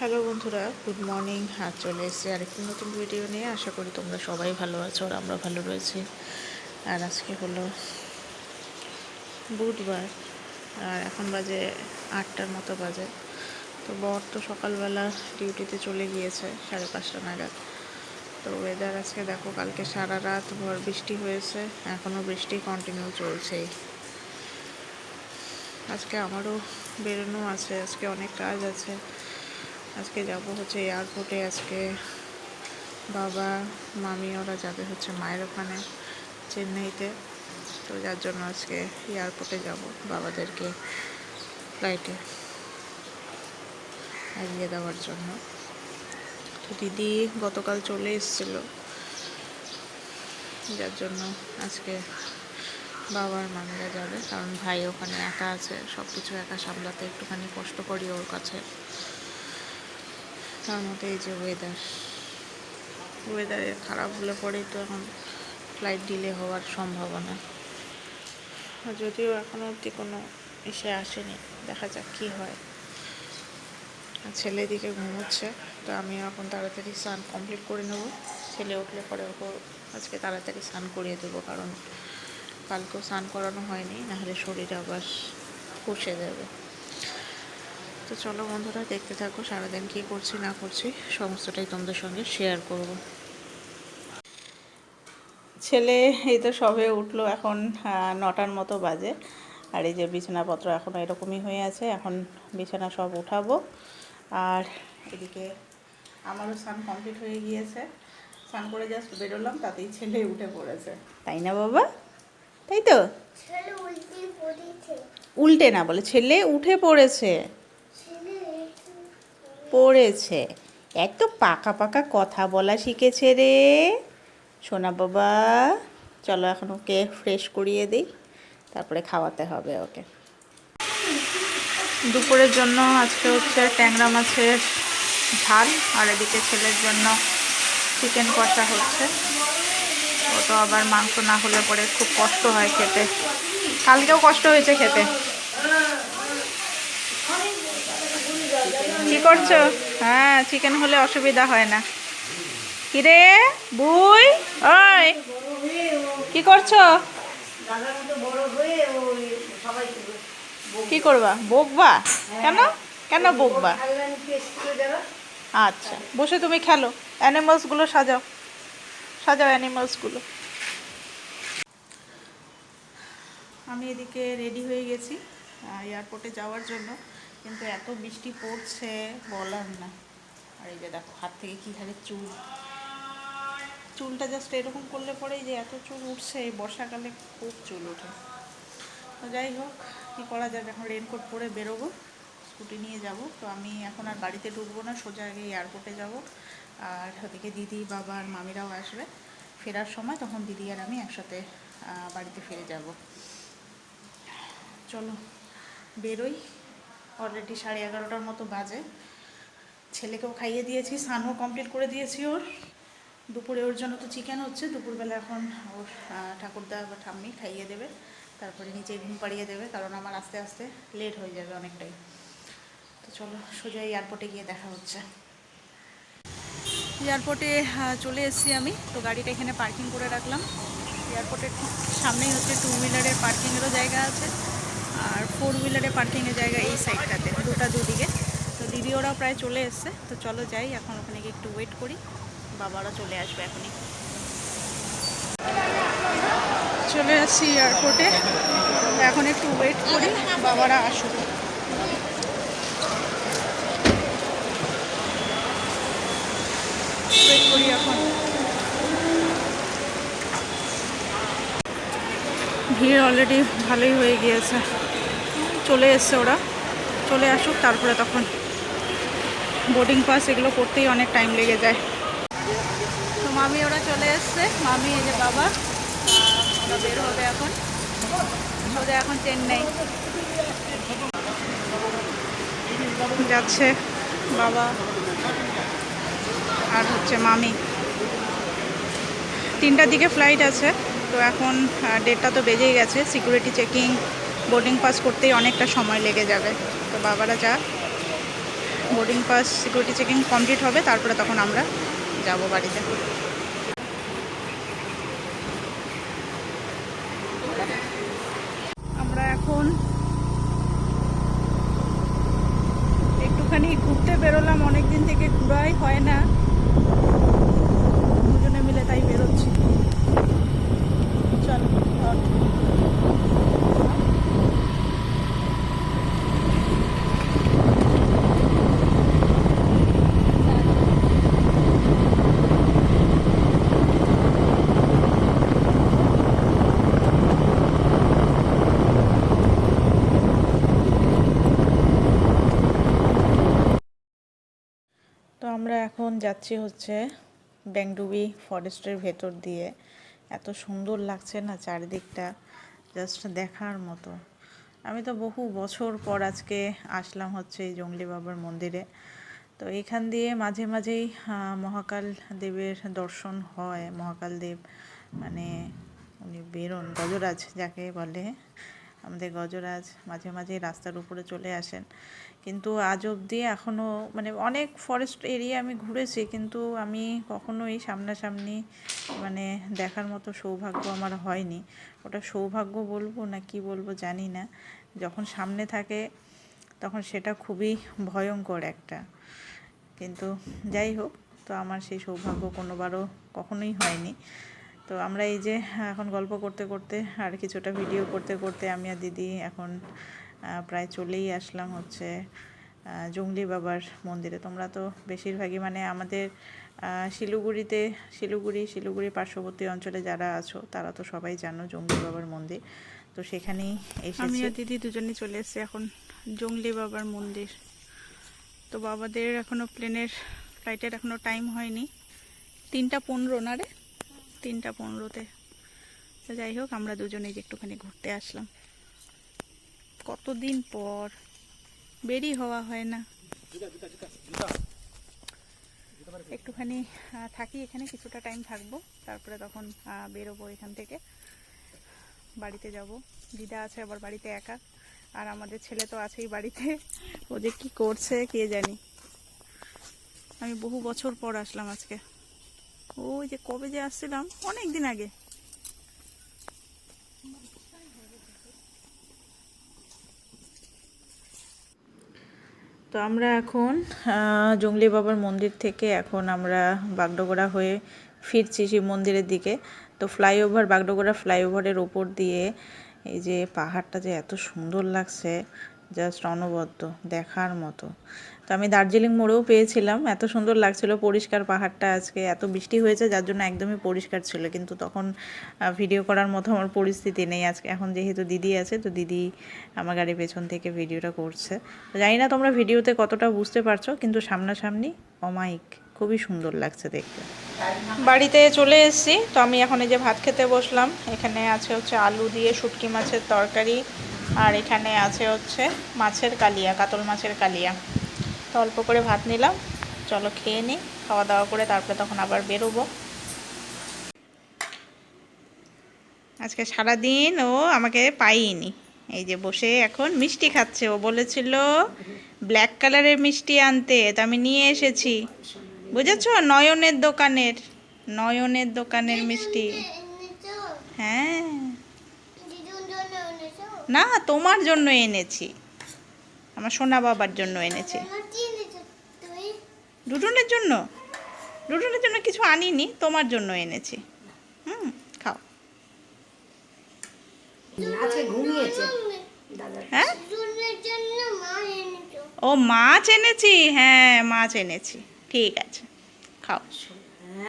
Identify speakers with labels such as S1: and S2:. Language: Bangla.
S1: হ্যালো বন্ধুরা, গুড মর্নিং। হ্যাঁ চলে এসেছি আরেকটি নতুন ভিডিও নিয়ে। আশা করি তোমরা সবাই ভালো আছো আর আমরা ভালো রয়েছি। আর আজকে হলো বুধবার, আর এখন বাজে আটটার মতো বাজে। তো বর তো সকালবেলা ডিউটিতে চলে গিয়েছে, সাড়ে পাঁচটা নাগাদ। তো ওয়েদার আজকে দেখো, কালকে সারা রাত ভর বৃষ্টি হয়েছে এখনও বৃষ্টি কন্টিনিউ চলছেই। আজকে আমারও বেরোনো আছে, আজকে অনেক কাজ আছে। আজকে যাব হচ্ছে এয়ারপোর্টে আজকে বাবা, মামি ওরা যাবে হচ্ছে মায়ের ওখানে চেন্নাইতে। তো যার জন্য আজকে এয়ারপোর্টে যাব বাবাদেরকে ফ্লাইটে এগিয়ে দেওয়ার জন্য। তো দিদি গতকাল চলে এসেছিল। যার জন্য আজকে বাবার মামিরা যাবে। কারণ ভাই ওখানে একা আছে সব কিছু একা সামলাতে একটুখানি কষ্ট করি ওর কাছে। তার মধ্যে এই যে ওয়েদার ওয়েদারে খারাপ হলে পরেই তো এখন ফ্লাইট ডিলে হওয়ার সম্ভাবনা। যদিও এখনও অবধি কোনো এসে আসেনি, দেখা যাক কী হয়। ছেলে দিকে ঘুমোচ্ছে, তো আমি এখন তাড়াতাড়ি স্নান কমপ্লিট করে নেব। ছেলে উঠলে পরে ওকে আজকে তাড়াতাড়ি স্নান করিয়ে দেবো, কারণ কালকেও স্নান করানো হয়নি, নাহলে শরীর আবার কষে যাবে। তো চলো বন্ধুরা দেখতে থাকো সারাদিন কী করছি না করছি সমস্তটাই তোমাদের সঙ্গে শেয়ার করব। ছেলে এই তো সবে উঠল এখন নটার মতো বাজে। আর এই যে বিছানাপত্র এখনও এরকমই হয়ে আছে এখন বিছানা সব উঠাবো। আর এদিকে আমারও স্নান কমপ্লিট হয়ে গিয়েছে। স্নান করে জাস্ট বেরোলাম তাতেই ছেলে উঠে পড়েছে। তাই না বাবা? তাই তো?
S2: উল্টে
S1: না বলে ছেলে উঠে পড়েছে। পড়েছে। এত পাকা পাকা কথা বলা শিখেছে রে। সোনা বাবা, চলো এখন ওকে ফ্রেশ করিয়ে দিই, তারপরে খাওয়াতে হবে ওকে। দুপুরের জন্য আজকে হচ্ছে ট্যাংরা মাছের ঝাল, আর এদিকে ছেলের জন্য চিকেন কষা হচ্ছে। ও তো আবার মাংস না হলে পরে খুব কষ্ট হয় খেতে। কালকেও কষ্ট হয়েছে খেতে। কি করছ? হ্যাঁ চিকেন হলে অসুবিধা হয় না। কিরে? বুই? ওই! কি করছ? কি করবা? বকবা? কেন? কেন বকবা? আচ্ছা বসে তুমি খেলো। অ্যানিমালসগুলো সাজাও। সাজাও অ্যানিমালসগুলো আমি এদিকে রেডি হয়ে গেছি এয়ারপোর্টে যাওয়ার জন্য। কিন্তু এত বৃষ্টি পড়ছে, বলার না। আর এই যে দেখো, হাত থেকে কী হারে চুল। চুলটা জাস্ট এরকম করলে পরেই যে এত চুল উঠছে, এই বর্ষাকালে খুব চুল ওঠে। তো যাই হোক, কী করা যাবে? এখন রেনকোট পরে বেরোবো স্কুটি নিয়ে যাব। তো আমি এখন আর বাড়িতে ঢুকবো না, সোজা আগে এয়ারপোর্টে যাব। আর ওদিকে দিদি, বাবা আর মামিরাও আসবে। ফেরার সময় তখন দিদি আর আমি একসাথে বাড়িতে ফিরে যাব। চলো, বেরোই। অলরেডি সাড়ে এগারোটার মতো বাজে। ছেলেকেও খাইয়ে দিয়েছি, স্নানও কমপ্লিট করে দিয়েছি ওর। দুপুরে ওর জন্য তো চিকেন হচ্ছে, দুপুরবেলা এখন ওর ঠাকুরদা বা ঠাম্মি খাইয়ে দেবে। তারপরে নিচে ঘুম পাড়িয়ে দেবে, কারণ আমার আস্তে আস্তে লেট হয়ে যাবে অনেকটাই। তো চলো, সোজা এয়ারপোর্টে গিয়ে দেখা হচ্ছে। এয়ারপোর্টে চলে এসেছি আমি। তো গাড়িটা এখানে পার্কিং করে রাখলাম। এয়ারপোর্টের সামনেই হচ্ছে টু হুইলারের পার্কিংয়েরও জায়গা আছে। আর ফোর হুইলারে পার্কিংয়ের জায়গা এই সাইডটাতে দুটা দুদিকে। তো দিদি ওরাও প্রায় চলে এসছে। তো চলো যাই, এখন ওখানে গিয়ে একটু ওয়েট করি। বাবারা চলে আসবে এখনই। চলে আসছি এয়ারপোর্টে এখন একটু ওয়েট করি, বাবারা আসুক। ওয়েট করি এখন। ভিড় অলরেডি ভালোই হয়ে গিয়েছে। চলে এসছে ওরা। চলে আসুক, তারপরে তখন বোর্ডিং পাস এগুলো করতেই অনেক টাইম লেগে যায়। তো মামি ওরা চলে এসছে। মামি এই যে বাবা ওরা বের হবে এখন। ওদের এখন চেন্নাই যাচ্ছে বাবা আর হচ্ছে মামি। তিনটার দিকে ফ্লাইট আছে। তো এখন ডেটটা তো বেজেই গেছে। সিকিউরিটি চেকিং বোর্ডিং পাস করতেই অনেকটা সময় লেগে যাবে। তো বাবারা যা, boarding pass, security checking complete হবে, তারপরে তখন আমরা যাব বাড়িতে। আমরা এখন একটুখানি ঘুরতে বেরোলাম অনেক দিন থেকে ঘুরাই হয় না দুজনে মিলে তাই বেরোচ্ছি চল ওঠ। তো আমরা এখন যাচ্ছি হচ্ছে ব্যাংডুবি ফরেস্টের ভেতর দিয়ে। এত সুন্দর লাগছে না চারিদিকটা জাস্ট দেখার মতো। আমি তো বহু বছর পর আজকে আসলাম হচ্ছে এই জঙ্গলি বাবার মন্দিরে। তো এখান দিয়ে মাঝে মাঝেই মহাকাল দেবের দর্শন হয়। মহাকাল দেব মানে উনি বেরোন, গজরাজ যাকে বলে। আমাদের গজরাজ মাঝে মাঝে রাস্তার উপরে চলে আসেন। কিন্তু আজ অবধি এখনও মানে অনেক ফরেস্ট এরিয়া আমি ঘুরেছি, কিন্তু আমি কখনোই সামনাসামনি মানে দেখার মতো সৌভাগ্য আমার হয়নি। ওটা সৌভাগ্য বলব না কি বলব জানি না। যখন সামনে থাকে তখন সেটা খুবই ভয়ঙ্কর একটা। কিন্তু যাই হোক, তো আমার সেই সৌভাগ্য কোনোবারও কখনোই হয়নি। তো আমরা এই যে এখন গল্প করতে করতে আর কিছুটা ভিডিও করতে করতে আমি আর দিদি এখন প্রায় চলেই আসলাম হচ্ছে জঙ্গলি বাবার মন্দিরে। তোমরা তো বেশিরভাগই মানে আমাদের শিলিগুড়িতে, শিলিগুড়ি শিলিগুড়ি পার্শ্ববর্তী অঞ্চলে যারা আছো, তারা তো সবাই জানো জঙ্গলি বাবার মন্দির। তো সেখানেই
S3: আমি আর দিদি দুজনে চলে এসেছি এখন জঙ্গলি বাবার মন্দির। তো বাবাদের এখনও প্লেনের ফ্লাইটের এখনও টাইম হয়নি। তিনটা পনেরো না রে? তিনটা পনেরোতে। তো যাই হোক, আমরা দুজনেই যে একটুখানি ঘুরতে আসলাম। কতদিন পর? বেরি হওয়া হয় না। একটুখানি থাকি এখানে, কিছুটা টাইম থাকব। তারপরে তখন বেরোবো এখান থেকে। বাড়িতে যাব। দিদা আছে আবার বাড়িতে একা। আর আমাদের ছেলে তো আছেই বাড়িতে। ও যে কি করছে, কে জানি। আমি বহু বছর পর আসলাম আজকে। ওই যে কবে যে আসছিলাম অনেক দিন আগে।
S1: তো আমরা এখন জঙ্গলি বাবার মন্দির থেকে এখন আমরা বাগডোগরা হয়ে ফিরছি শিব মন্দিরের দিকে। তো ফ্লাইওভার, বাগডোগরা ফ্লাইওভারের ওপর দিয়ে এই যে পাহাড়টা যে এত সুন্দর লাগছে জাস্ট অনবদ্য, দেখার মতো। তো আমি দার্জিলিং মোড়েও পেয়েছিলাম। এত সুন্দর লাগছিল পরিষ্কার পাহাড়টা আজকে। এত বৃষ্টি হয়েছে, যার জন্য একদমই পরিষ্কার ছিল। কিন্তু তখন ভিডিও করার মতো আমার পরিস্থিতি নেই। আজকে এখন যেহেতু দিদি আছে, তো দিদি আমার গাড়ির পেছন থেকে ভিডিওটা করছে। জানি না তোমরা ভিডিওতে কতটা বুঝতে পারছ, কিন্তু সামনাসামনি অমাইক খুবই সুন্দর লাগছে দেখতে।
S3: বাড়িতে চলে এসেছি। তো আমি এখন এই যে ভাত খেতে বসলাম। এখানে আছে হচ্ছে আলু দিয়ে শুটকি মাছের তরকারি। আর এখানে আছে হচ্ছে মাছের কালিয়া, কাতল মাছের কালিয়া। তো অল্প করে ভাত নিলাম। চলো খেয়ে নিই খাওয়া দাওয়া করে তারপরে তখন আবার বেরোবো।
S1: আজকে সারাদিন ও আমাকে পাইনি। এই যে বসে এখন মিষ্টি খাচ্ছে। ও বলেছিল ব্ল্যাক কালারের মিষ্টি আনতে, তো আমি নিয়ে এসেছি। বুঝেছ? নয়নের দোকানের নয়নের দোকানের মিষ্টি। হ্যাঁ। না তোমার জন্য এনেছি। আমার সোনা বাবার জন্য এনেছি। ডুডুনের জন্য? ডুডুনের জন্য কিছু আনিনি তোমার জন্য এনেছি। হুম খাও। হ্যাঁ? ও মাছ এনেছি। হ্যাঁ মাছ এনেছি। ঠিক আছে। খাও।